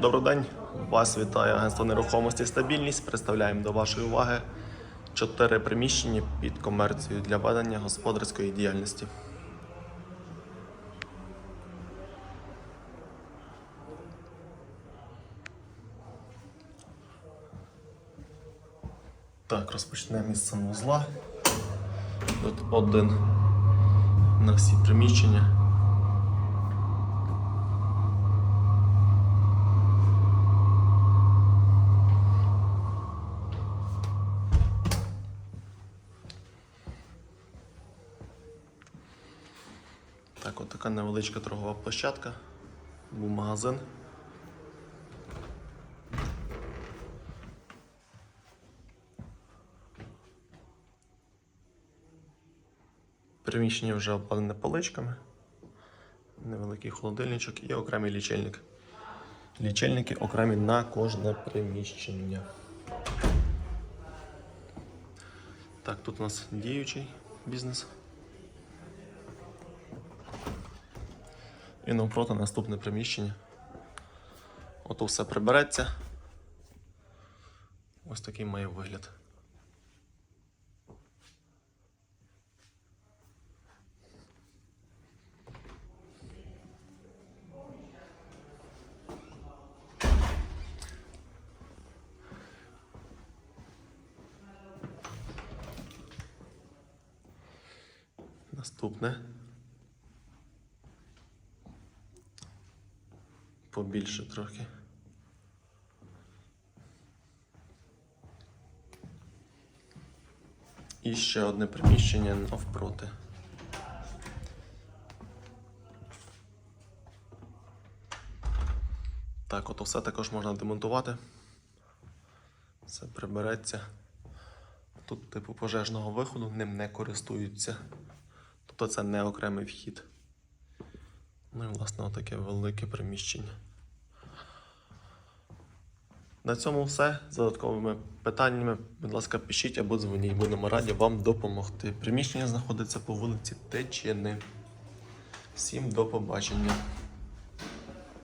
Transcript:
Добрий день. Вас вітає агентство нерухомості стабільність. Представляємо до вашої уваги чотири приміщення під комерцію для ведення господарської діяльності. Так, розпочнемо із санвузла. Тут один на всі приміщення. Так, от така невеличка торгова площадка. Був магазин. Приміщення вже обладнане поличками. Невеликий холодильничок і окремий лічильник. Лічильники окремі на кожне приміщення. Так, тут у нас діючий бізнес. І навпроти наступне приміщення. Ото все прибереться. Ось такий має вигляд. Наступне. Побільше трохи. І ще одне приміщення навпроти. Так, от все також можна демонтувати. Все прибереться. Тут типу пожежного виходу ним не користуються. Тобто це не окремий вхід. Ну і власне отаке велике приміщення. На цьому все. З додатковими питаннями, будь ласка, пишіть або дзвоніть. Будемо раді вам допомогти. Приміщення знаходиться по вулиці Течини. Всім до побачення.